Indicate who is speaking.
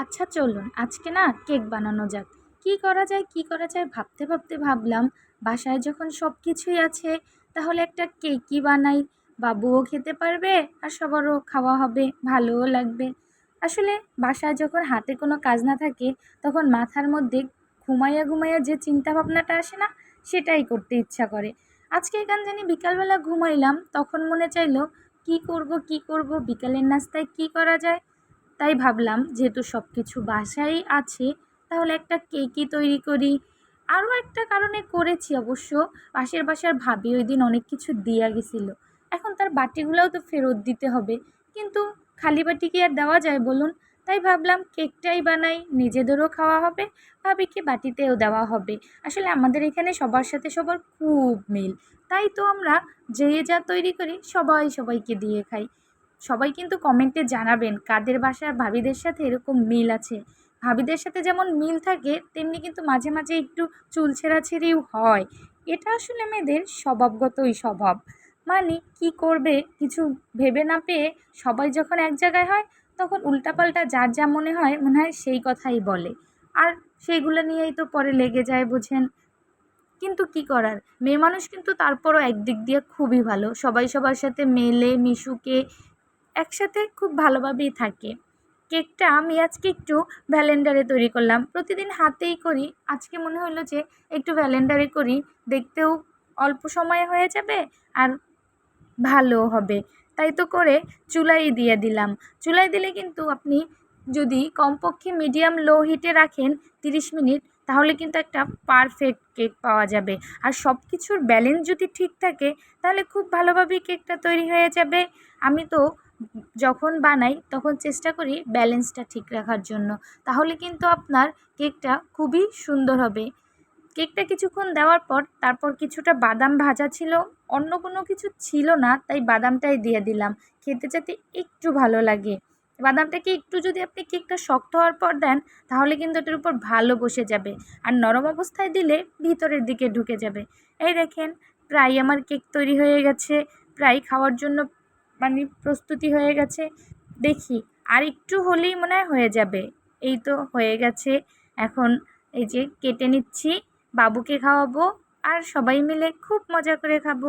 Speaker 1: আচ্ছা চলুন। আজকে না কেক বানানো যাক। কী করা যায়, কী করা যায় ভাবতে ভাবতে ভাবলাম, বাসায় যখন সব কিছুই আছে, তাহলে একটা কেকই বানাই। বাবুও খেতে পারবে আর সবারও খাওয়া হবে, ভালোও লাগবে। আসলে বাসায় যখন হাতে কোনো কাজ না থাকে, তখন মাথার মধ্যে ঘুমাইয়া ঘুমাইয়া যে চিন্তা ভাবনাটা আসে না, সেটাই করতে ইচ্ছা করে। আজকে এখান জানি বিকালবেলা ঘুমাইলাম, তখন মনে চাইলো, কি করব কি করব, বিকালের নাস্তায় কি করা যায়? তাই ভাবলাম, যেহেতু সব কিছু বাসায় আছে, তাহলে একটা কেকই তৈরি করি। আরও একটা কারণে করেছি অবশ্য। পাশের বাসার ভাবি ওই দিন অনেক কিছু দিয়া গেছিল। এখন তার বাটিগুলোও তো ফেরত দিতে হবে। কিন্তু খালি বাটি কি আর দেওয়া যায় বলুন? তাই ভাবলাম কেকটাই বানাই, নিজেদেরও খাওয়া হবে, ভাবিকে বাটিতেও দেওয়া হবে। আসলে আমাদের এখানে সবার সাথে সবার খুব মিল। তাই তো আমরা যে যা তৈরি করি, সবাই সবাইকে দিয়ে খাই। সবাই কিন্তু কমেন্টে জানাবেন কাদের বাসার ভাবিদের সাথে এরকম মিল আছে। ভাবিদের সাথে যেমন মিল থাকে, তেমনি কিন্তু মাঝে মাঝে একটু চুল ছেঁড়াছেড়িও হয়। এটা আসলে মেয়েদের স্বভাবগতই স্বভাব। মানে কি করবে কিছু ভেবে না পেয়ে সবাই যখন এক জায়গায় হয়, তখন উল্টাপাল্টা যার যা মনে হয় মনে হয় সেই কথাই বলে। আর সেইগুলো নিয়েই তো পরে লেগে যায় বোঝেন। কিন্তু কি করার? মেয়ে মানুষ কিন্তু তারপরও একদিক দিয়ে খুবই ভালো। সবাই সবার সাথে মেলে, মিশুকে একসাথে খুব ভালোভাবেই থাকে। কেকটা আমি আজকে একটু ভ্যালেন্ডারে তৈরি করলাম। প্রতিদিন হাতেই করি। আজকে মনে হলো যে একটু ভ্যালেন্ডারে করি। দেখতেও অল্প সময়ে হয়ে যাবে আর ভালো হবে। তাই তো করে চুলাই দিয়ে দিলাম। চুলাই দিলে কিন্তু আপনি যদি কমপক্ষে মিডিয়াম লো হিটে রাখেন তিরিশ মিনিট তাহলে কিন্তু একটা পারফেক্ট কেক পাওয়া যাবে। আর সব কিছুর ব্যালেন্স যদি ঠিক থাকে, তাহলে খুব ভালোভাবেই কেকটা তৈরি হয়ে যাবে। আমি তো যখন বানাই, তখন চেষ্টা করি ব্যালেন্সটা ঠিক রাখার জন্য। তাহলে কিন্তু আপনার কেকটা খুবই সুন্দর হবে। কেকটা কিছুক্ষণ দেওয়ার পর, তারপর কিছুটা বাদাম ভাজা ছিল, অন্য কোনো কিছু ছিল না, তাই বাদামটাই দিয়ে দিলাম। খেতে যাতে একটু ভালো লাগে। বাদামটাকে একটু যদি আপনি কেকটা শক্ত হওয়ার পর দেন, তাহলে কিন্তু এটার উপর ভালো বসে যাবে। আর নরম অবস্থায় দিলে ভিতরের দিকে ঢুকে যাবে। এই দেখেন, প্রায় আমার কেক তৈরি হয়ে গেছে। প্রায় খাওয়ার জন্য মানে প্রস্তুতি হয়ে গেছে। দেখি, আর একটু হলেই মনে হয় হয়ে যাবে। এই তো হয়ে গেছে। এখন এই যে কেটে নিচ্ছি। বাবুকে খাওয়াবো আর সবাই মিলে খুব মজা করে খাব।